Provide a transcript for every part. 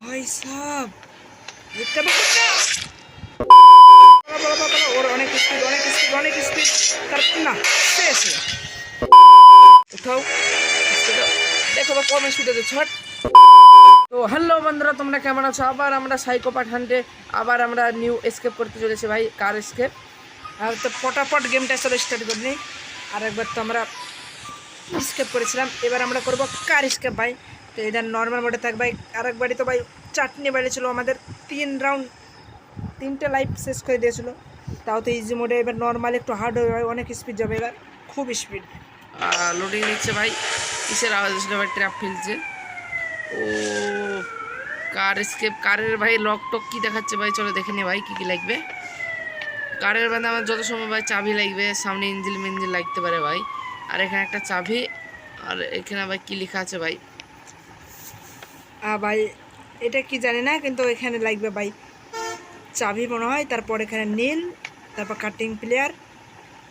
ভাই বাবা বাবা ওর অনেক স্পিড অনেক স্পিড অনেক স্পিড তার না শেষ উঠাও দেখো বা কম স্পিডে তো ছট। তো হ্যালো বন্ধুরা, তোমরা কেমন আছো? আবার আমরা সাইকো পাঠানতে আবার আমরা নিউ এসকেপ করতে চলেছি ভাই কার এসকেপ আর তো ফটাফট গেমটা চলো স্টার্ট করে নিই। আর একবার তো আমরা স্কেপ করেছিলাম। এবার আমরা করব কার স্কেপ ভাই। তো এটা নর্মাল মোডে থাক ভাই। আর একবারই তো ভাই চাটনি বেড়েছিল আমাদের। তিন রাউন্ড তিনটে লাইফ শেষ করে দিয়েছিল। তাও তো ইজি মোডে এবার নর্মাল একটু হার্ড হবে ভাই। অনেক স্পিড যাবে এবার। খুব স্পিড লোডিং নিচ্ছে ভাই। কিসের আওয়াজ হচ্ছিল ভাই? ট্র্যাপ ফেলছে ও কার স্কেপ কারের ভাই লক টক কী দেখাচ্ছে ভাই? চলো দেখে নে ভাই কী কী লাগবে। কারের বাদে আমার যত সময় ভাই চাবি লাগবে। সামনে ইঞ্জিল মিঞ্জিল লাগতে পারে ভাই। আর এখানে একটা চাবি। আর এখানে ভাই কী লেখা আছে ভাই? ভাই, এটা কি জানি না, কিন্তু এখানে লাগবে ভাই চাবি মনে হয়, তারপর এখানে নীল, তারপর কাটিং প্লেয়ার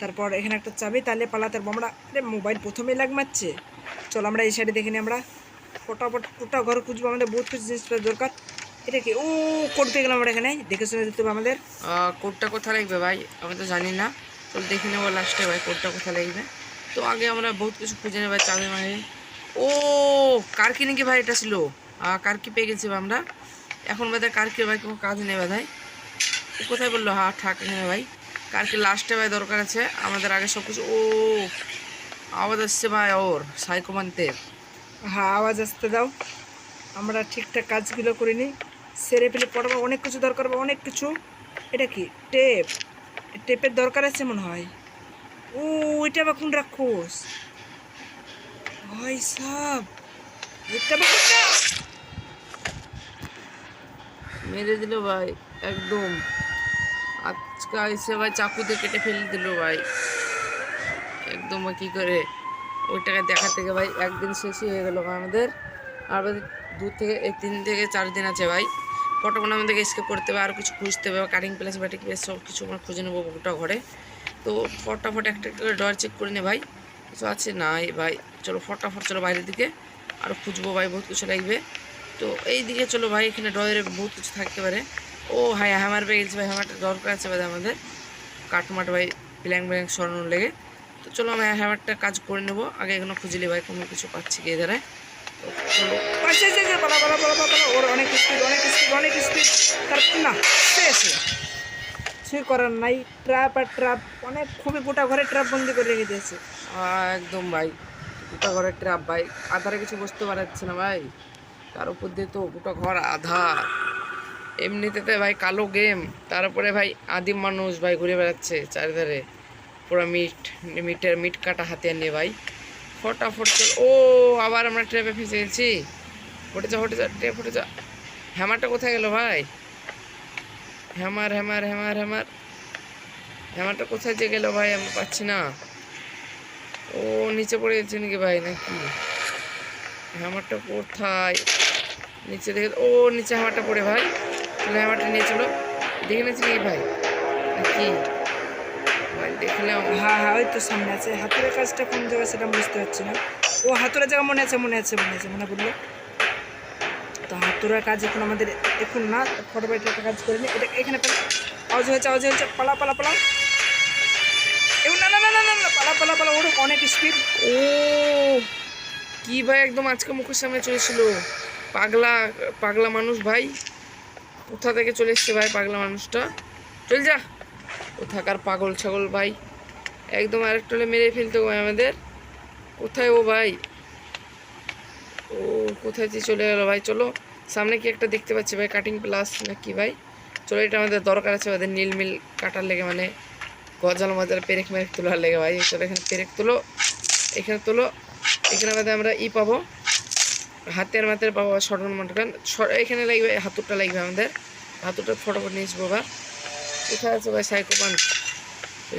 তারপর এখানে একটা চাবি, তাহলে পালাতে পারব আমরা। আরে মোবাইল প্রথমেই লাগমাচ্ছে চলো আমরা এই সাইডে দেখে নিই আমরা। ফটাফট ওটা ঘর খুঁজবো, আমাদের বহুত কিছু জিনিসপত্র দরকার। এটা কি? ও কোড পেয়ে গেলাম আমরা এখানে। দেখে শুনে দিতে হবে আমাদের। কোডটা কোথায় লাগবে ভাই? আমি তো জানি না। তো দেখে নেব লাস্টে ভাই কোডটা কোথায় লাগবে। তো আগে আমরা বহুত কিছু খুঁজে ভাই চাবি মারি। ও, কার কিনে কি ভাই এটা ছিল? আহ, কার কি পেয়ে গেছি আমরা? এখন বাদে কার কি ভাই কোনো কাজ নেই ও কোথায় বলল? হ্যাঁ ঠাক হ্যাঁ ভাই। কার কি লাস্টে ভাই দরকার আছে? আমাদের আগে সব কিছু ও আওয়াজ আসছে ভাই ওর সাইকোমান্তের হ্যাঁ আওয়াজ আসতে দাও। আমরা ঠিকঠাক কাজগুলো করিনি। সেরে ফেলে পড়াবো অনেক কিছু দরকার হবে অনেক কিছু। এটা কি? টেপ। টেপের দরকার আছে মনে হয়। ও এটা বা কোন রাক্ষস? ভাই সাব এটা বা? মেরে দিল ভাই, একদম। আজকা এসে ভাই চাকুতে কেটে ফেলে দিল ভাই। একদম কি করে, ওইটাকে দেখা থেকে ভাই একদিন শেষই হয়ে গেল আমাদের। আর দু থেকে, এই তিন থেকে চার দিন আছে ভাই। ফটোফোন আমাদেরকে স্কেপ করতে হবে, আর কিছু খুঁজতে হবে কাটিং প্লেস ব্যাটি প্লেস সব কিছু আমরা খুঁজে নেব গোটা ঘরে। তো ফটাফট একটা একটা করে ডর চেক করে নে ভাই। কিছু আছে? নাই ভাই। চলো ফটাফট চলো বাইরের দিকে। আরও খুঁজবো ভাই, বহুত কিছু লাগবে। তো এই দিকে চলো ভাই এখানে ডয়ের বহুত কিছু থাকতে পারে। ও হাই হ্যামার পেয়ে গেছে ভাই হ্যামারটা দরকার আছে ভাই আমাদের। কাঠমাট ভাই ব্ল্যাঙ্ক ব্ল্যাং সরানোর লেগে। তো চলো আমি হ্যামারটা কাজ করে নেব। আগে এখনও খুঁজলি ভাই কোনো কিছু পাচ্ছি কি এধারে। তো চলো। পালা পালা পালা পালা ওর অনেক স্পিড অনেক স্পিড অনেক স্পিড তার না শেষ কিছুই করার নাই। ট্র্যাপ আর ট্র্যাপ অনেক খুবই গোটা ঘরে ট্র্যাপ বন্দি করে রেখে দিয়েছে। একদম ভাই গোটা ঘরের ট্র্যাপ ভাই। আধারে কিছু বুঝতে পারছে না ভাই। তার উপর দিয়ে তো গোটা ঘর আধা এমনিতে তো ভাই কালো গেম তারপরে ভাই আদিম মানুষ ভাই ঘুরে বেড়াচ্ছে চারিধারে। পুরো মিট মিটের মিট কাটা হাতে নিয়ে ভাই। ফটাফট ও আবার আমরা ট্রেপে ফেসে গেছি। ফটে যা ফটে যা ট্রেপ ফটে যা হ্যামারটা কোথায় গেল ভাই? হ্যামার হ্যামার হ্যামার হ্যামার হ্যামারটা কোথায় যে গেল ভাই আমি পাচ্ছি না। ও নিচে পড়ে গেছে নাকি ভাই, নাকি? হ্যামারটা কোথায়? নিচে দেখে ও নিচে হ্যামারটা পড়ে ভাই। তাহলে হ্যামারটা নিয়ে চলো। দেখে নিয়েছি নাকি ভাই? কি দেখলাম। হ্যাঁ হ্যাঁ ওই তো সামনে আছে। হাতুড়ের কাজটা কোন জায়গায় সেটা বুঝতে পারছি না। ও হাতুড়ের জায়গা মনে আছে মনে আছে মনে আছে মনে পড়ল। তো হাতুড়ার কাজ এখন আমাদের এখন না ফটোফট একটা কাজ করে নিই এটা এখানে আওয়াজ হয়েছে আওয়াজ হয়েছে। পালা পালা পালা এও না না না না না না, পালা পালা পালা ওর অনেক স্পিড ও কি ভাই একদম আজকে মুখের সামনে চলেছিল পাগলা পাগলা মানুষ ভাই। কোথা থেকে চলে এসছে ভাই পাগলা মানুষটা? চল যা। কোথাকার পাগল ছাগল ভাই। একদম আরেকটা হলে মেরে ফেলতে ভাই আমাদের। কোথায় ও ভাই? ও, কোথায় যে চলে গেলো ভাই? চলো, সামনে কি একটা দেখতে পাচ্ছি ভাই কাটিং প্লাস না কি ভাই? চলো, এটা আমাদের দরকার আছে আমাদের নীল মিল কাটার লেগে মানে গজাল মজার পেরেক মেরেক তোলার লেগে ভাই। চলো, এখানে পেরেক তোলো, এখানে তোলো। এখানে আমাদের আমরা ই পাবো। হাতের মাতের পাবো শটন মটন এখানে লাগবে হাতুরটা লাগবে আমাদের। হাতুরটা ফটোফট নিয়ে আসব বা কোথায় আছে ভাই সাইকো সাইকোপান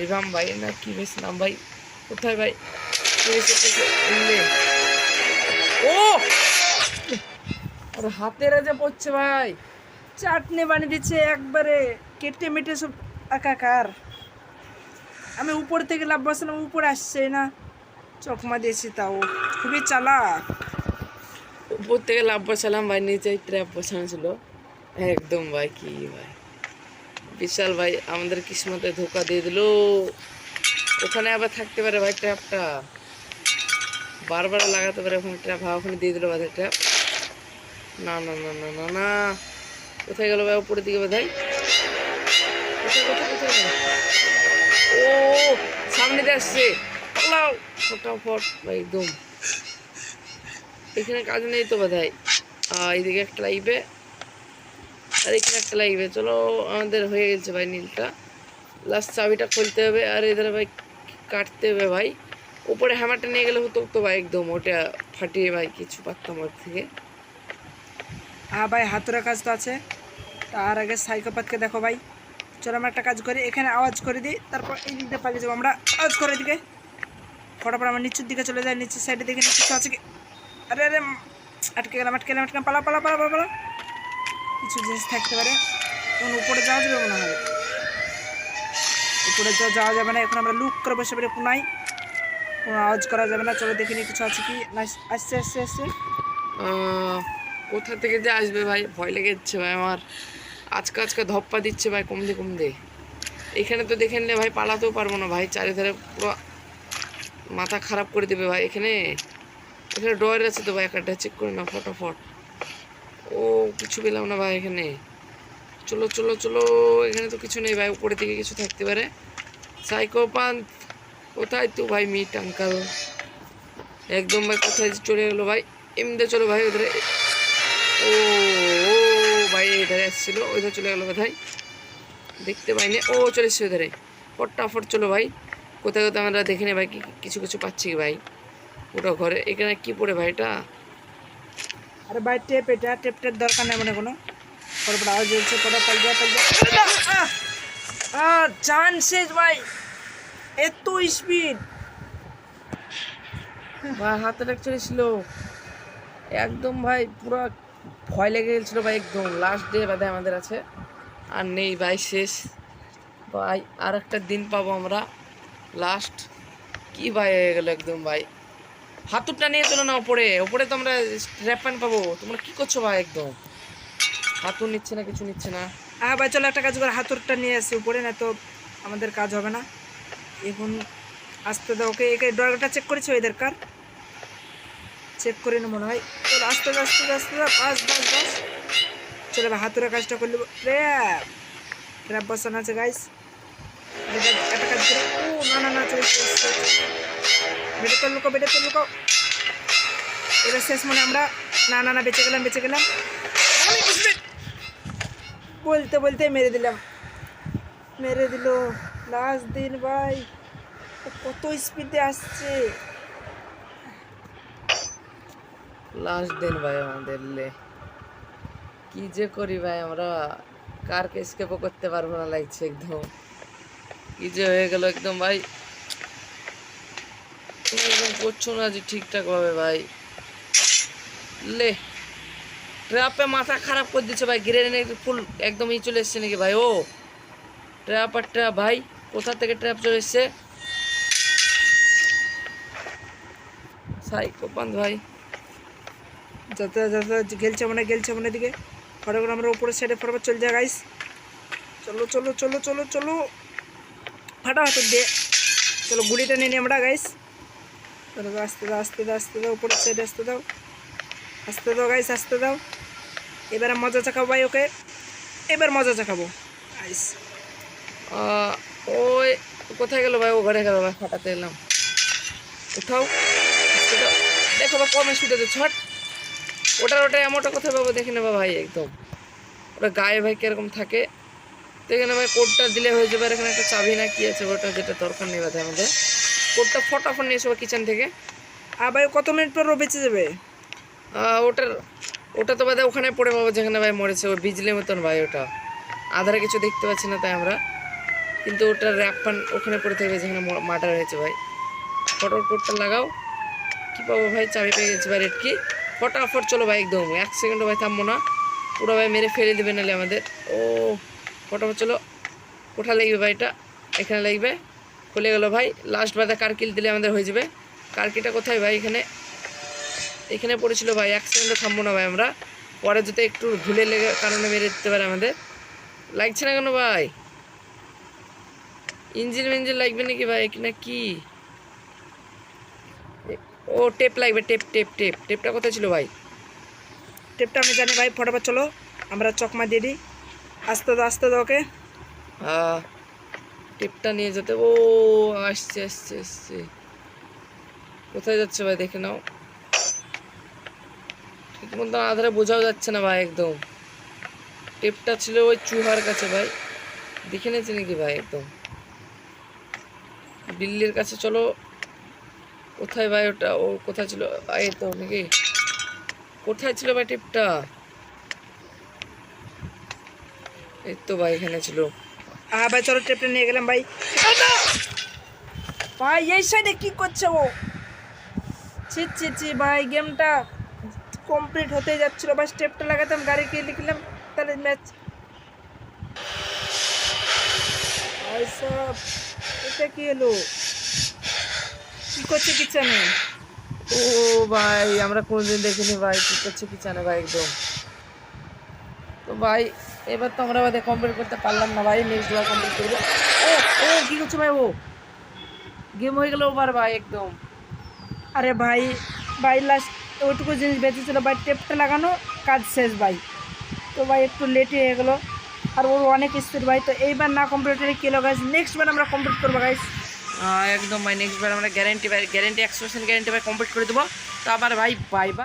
রিভাম ভাই, না কী বেশ নাম ভাই? কোথায় ভাই? ও! আর হাতের যে পড়ছে ভাই। চাটনি বানিয়ে দিচ্ছে একবারে। কেটে মেটে সব একাকার। আমি উপর থেকে লাভ বসালাম উপরে আসছে না। চকমা দিয়েছি তাও। খুবই চালাক। উপর থেকে লাভ বসালাম ভাই, নিচে ট্র্যাপ বসানো ছিল। একদম ভাই, কি ভাই। বিশাল ভাই, আমাদের কিসমতে ধোকা দিয়ে দিল। ওখানে আবার থাকতে পারে ভাই ট্র্যাপটা বারবার লাগাতে পারে ওখানে ট্র্যাপ হ্যাঁ ওখানে দিয়ে দিল ভাই ট্র্যাপ না না না না না না। কোথায় গেল ভাই উপরের দিকে বোধ কোথায় ও, সামনে দিয়ে আসছে। পালাও ফটাফট একদম। এখানে কাজ নেই তো বোধ হয় এইদিকে একটা লাগবে আর এখানে একটা লাগবে চলো, আমাদের হয়ে গেছে ভাই নীলটা। লাস্ট চাবিটা খুলতে হবে। আর, এদের ভাই কাটতে হবে ভাই। উপরে হ্যামারটা নিয়ে গেলে হতো তো ভাই একদম। ওটা ফাটিয়ে ভাই কিছু পারতাম ওর থেকে। হ্যাঁ ভাই, হাতুড়া কাজ তো আছে। তার আগে সাইকোপাতকে দেখো ভাই। চলো আমরা একটা কাজ করি। এখানে আওয়াজ করে দিই। তারপর এই দিক দিয়ে পালিয়ে যাব আমরা। আওয়াজ করে দিকে। ফটাফট আমার নিচের দিকে চলে যায়, নিচের সাইডে দেখে নিচে কিছু আছে কি? আরে আরে, আটকে গেলাম আটকে গেলাম, আটকে পালা পালা পালা পালা। কিছু জিনিস থাকতে পারে। এখন উপরে যাওয়া যাবে মনে হয়। উপরে তো যাওয়া যাবে না, এখন আমরা লুক করে বসে পেরে পুনাই। কোনো আওয়াজ করা যাবে না, চলো দেখিনি কিছু আছে কি? আসছে আসছে আসছে। কোথা থেকে যে আসবে ভাই? ভয় লেগে যাচ্ছে ভাই আমার। আজকে আজকে ধপ্পা দিচ্ছে ভাই, কমদে কমদে। এখানে তো দেখে নিলে ভাই পালাতেও পারব না ভাই, চারিধারে পুরো মাথা খারাপ করে দেবে ভাই, এখানে এখানে ডয়ের আছে তো ভাই একটা চেক করে না ফটাফট। ও, কিছু পেলাম না ভাই এখানে। চলো চলো চলো, এখানে তো কিছু নেই ভাই উপরে দিকে কিছু থাকতে পারে। সাইকোপান কোথায় তো ভাই মিট আঙ্কাল একদম ভাই, কোথায় চলে গেলো ভাই? এমনিতে চলো ভাই ওদের ও ও, ভাই, এধারে আসছিল, ওইধারে চলে গেলো কোথায় দেখতে পাইনি। ও, চলে এসছে ওধারে ফটাফট চলো ভাই। কোথায় কোথায় আমরা দেখে নে ভাই কিছু কিছু পাচ্ছি কি ভাই? ওটা ঘরে এখানে কি পড়ে ভাই এটা? আরে ভাই টেপ এটা টেপটার দরকার নেই মানে কোনো। তারপর আওয়াজ হচ্ছে কটা ভাই। এত স্পিড ভাই একদম ভাই পুরো ভয় লেগে গেছিল ভাই একদম। লাস্ট ডে বাদে আমাদের আছে। আর নেই ভাই শেষ। ভাই আর একটা দিন পাবো আমরা। লাস্ট কি ভাই হয়ে গেল একদম ভাই? হাতুরটা নিয়ে চলো না ওপরে। ওপরে তো আমরা র্যাপান পাবো। তোমরা কি করছ ভাই একদম? হাতুর নিচ্ছে না, কিছু নিচ্ছে না। হ্যাঁ ভাই, চলো একটা কাজ করে। হাতুরটা নিয়ে আসি উপরে, না তো আমাদের কাজ হবে না। এখন আসতে দাও। ওকে, একে ড্রয়ারটা চেক করেছ এদের কার চেক করে না মনে হয়। চলো, আস্তে আস্তে আস্তে বাস বাস বাস। চলো ভাই হাতুরের কাজটা করলে ট্র্যাপ ট্র্যাপ বসানো আছে গাইস না না না চলে বেটে তো লুকো বেটে তো লুকো এবার শেষ মনে আমরা না না না বেঁচে গেলাম বেঁচে গেলাম বলতে বলতে মেরে দিলাম মেরে দিল লাস্ট দিন ভাই কত স্পিডে আসছে লাস্ট দিন ভাই আমাদের লে কি যে করি ভাই আমরা কারকে স্কেপও করতে পারব না লাগছে একদম যে হয়ে গেল একদম ভাই। তুমি একদম করছ না যে ঠিকঠাক ভাবে ভাই। লে ট্র্যাপে মাথা খারাপ করে দিচ্ছে ভাই গিরে নাকি ফুল একদম ই চলে এসছে নাকি ভাই? ও ট্র্যাপ আর ট্র্যাপ ভাই, কোথা থেকে ট্র্যাপ চলে এসছে? ভাই। যত যত গেলছে মানে গেলছে মনে দিকে ফটো করে আমরা উপরের সাইডে ফটোফট চলে যায় গাইস চলো চলো চলো চলো চলো। ফাটা হাতের দিয়ে। চলো গুলিটা নিয়ে আমরা গাইস চলো আস্তে দাও আস্তে দাও আস্তে দাও, উপরের সাইডে আসতে দাও। আসতে দাও গাইস আসতে দাও। এবারে মজা চাকাবো ভাই ওকে। এবার মজা চাকাবো গাইস ওই, কোথায় গেল ভাই? ও ঘরে গেল ভাই, ফাটাতে এলাম। উঠাও। দেখো বা কম স্পিডে ছট। ওটার ওটা এমনটা কোথায় পাবো দেখে নেবা ভাই, একদম। ওটা গায়ে ভাই কীরকম থাকে। তো এখানে ভাই কোডটা দিলে হয়ে যাবে আর এখানে একটা চাবি না কি আছে ওটা যেটা দরকার নেই বাদে আমাদের। কোডটা ফটাফট নিয়ে এসো কিচেন থেকে। আর ভাই কত মিনিট পর ও বেঁচে যাবে? ওটার ওটা তো বাদে ওখানে পড়ে পাবো যেখানে ভাই মরেছে ওই বিজলি মতন ভাই ওটা। আধারে কিছু দেখতে পাচ্ছি না তাই আমরা। কিন্তু ওটার র্যাপ পান ওখানে পড়ে থাকবে যেখানে মার্ডার হয়েছে ভাই। ফটোর কোডটা লাগাও। কি পাবো ভাই? চাবি পেয়ে গেছে ভাই রেট কি ফটাফট চলো ভাই একদম। এক সেকেন্ডও ভাই থামবো না। পুরো ভাই মেরে ফেলে দেবে নাহলে আমাদের। ও ফটাফট চলো। কোথায় লাগবে ভাই এটা এখানে লাগবে। খুলে গেল ভাই। লাস্ট বাদে কারকিল দিলে আমাদের হয়ে যাবে। কারকিটা কোথায় ভাই এখানে? এখানে পড়েছিল ভাই। এক সেকেন্ডও থামবো না ভাই আমরা। পরে যদি একটু ধুলে লেগে কারণে মেরে দিতে পারে আমাদের। লাগছে না কেন ভাই? ইঞ্জিন মিঞ্জিন লাগবে নাকি ভাই? কি না কি? ও, টেপ লাগবে। Tape tape tape. টেপটা কোথায় ছিল ভাই? টেপটা আমি জানি ভাই। ফটাফট চলো। আমরা চকমা দিয়ে দিই। আস্তে দাও আস্তে দাও ওকে। টিপটা নিয়ে যেতে ও আসছে আসছে আসছে। কোথায় যাচ্ছে ভাই দেখে নাও। ঠিক মতো আধারে বোঝাও যাচ্ছে না ভাই একদম। টেপটা ছিল ওই চুহার কাছে ভাই। দেখে নিয়েছে নাকি ভাই একদম। বিল্লির কাছে চলো। কোথায় ভাই ওটা? ও কোথায় ছিল? এই তো নাকি। কোথায় ছিল ভাই টেপটা এই তো ভাই, এখানে ছিল। হ্যাঁ ভাই, চলো টেপটা নিয়ে গেলাম, ভাই। ভাই, এই সাইডে কি করছে ও? ছি ছি ছি, ভাই গেমটা কমপ্লিট হতে যাচ্ছিল। ভাই স্টেপটা লাগাতাম গাড়িকে লিখলাম, তাহলে ম্যাচ ভাই এটা কি হলো? কি করছে কি জানে? ও ভাই, আমরা কোনোদিন দেখিনি ভাই, কি করছে কি জানে ভাই, একদম। তো ভাই এবার তো আমরা আমাদের কমপ্লিট করতে পারলাম না ভাই নেক্সট বার কমপ্লিট করব। ও ও, কি করছ ভাই ও? গেম হয়ে গেল ওভার ভাই একদম। আরে ভাই ভাই লাস্ট ওইটুকু জিনিস বেঁচেছিল ভাই টেপটা লাগানো, কাজ শেষ ভাই। তো ভাই একটু লেটই হয়ে গেলো। আর ওর অনেক স্পিড ভাই, তো এইবার না কমপ্লিট হলে কি হলো গাইজ নেক্সট বার আমরা কমপ্লিট করব গাইজ একদম ভাই নেক্সট বার আমরা গ্যারেন্টি ভাই গ্যারেন্টি একশো গ্যারেন্টি ভাই কমপ্লিট করে দেবো। তো আবার ভাই বাই বাই